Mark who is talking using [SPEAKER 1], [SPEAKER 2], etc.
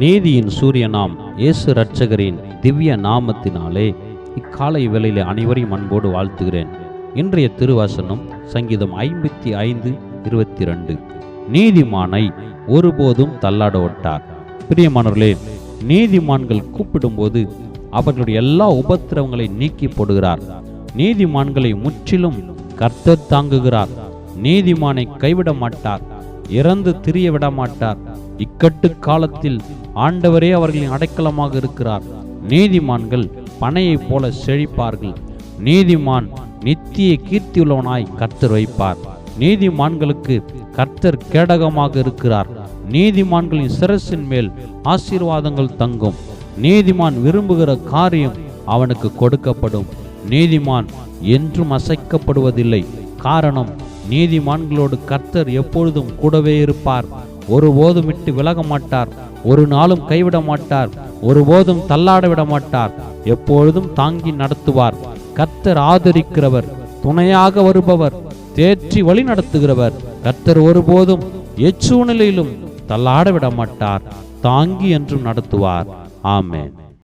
[SPEAKER 1] நீதியின் சூரியனாம் இயேசு இரட்சகரின் திவ்ய நாமத்தினாலே இக்காலை வேளையில் அனைவரையும் அன்போடு வாழ்த்துகிறேன். இன்றைய திருவாசனம் சங்கீதம் ஐம்பத்தி ஐந்து இருபத்தி ரெண்டு நீதிமானை ஒருபோதும் தள்ளாட விட்டார் பிரியமானவர்களே நீதிமான்கள் கூப்பிடும்போது அவர்களுடைய எல்லா உபத்திரவங்களை நீக்கி போடுகிறார். நீதிமான்களை முற்றிலும் கர்த்தர் தாங்குகிறார். நீதிமானை கைவிட மாட்டார். இறந்து திரிய விட மாட்டார். இக்கட்டு காலத்தில் ஆண்டவரே அவர்களின் அடைக்கலமாக இருக்கிறார். நீதிமான்கள் பனையைப் போல செழிப்பார்கள். நீதிமான் நித்திய கீர்த்தியுள்ளவனாய் கர்த்தர் வைப்பார். நீதிமான்களுக்கு கர்த்தர் கேடகமாக இருக்கிறார். நீதிமான்களின் சிரசின் மேல் ஆசீர்வாதங்கள் தங்கும். நீதிமான் விரும்புகிற காரியம் அவனுக்கு கொடுக்கப்படும். நீதிமான் என்றும் அசைக்கப்படுவதில்லை. காரணம் நீதிமான்களோடு கர்த்தர் எப்பொழுதும் கூடவே இருப்பார். ஒருபோதும் விட்டு விலக மாட்டார் ஒரு நாளும் கைவிட மாட்டார் ஒருபோதும் தள்ளாட விட மாட்டார் எப்பொழுதும் தாங்கி நடத்துவார். கர்த்தர் ஆதரிக்கிறவர் துணையாக வருபவர் தேற்றி வழி நடத்துகிறவர். கர்த்தர் ஒருபோதும் எச்சூழ்நிலையிலும் தள்ளாட விட மாட்டார் தாங்கி என்றும் நடத்துவார். ஆமேன்.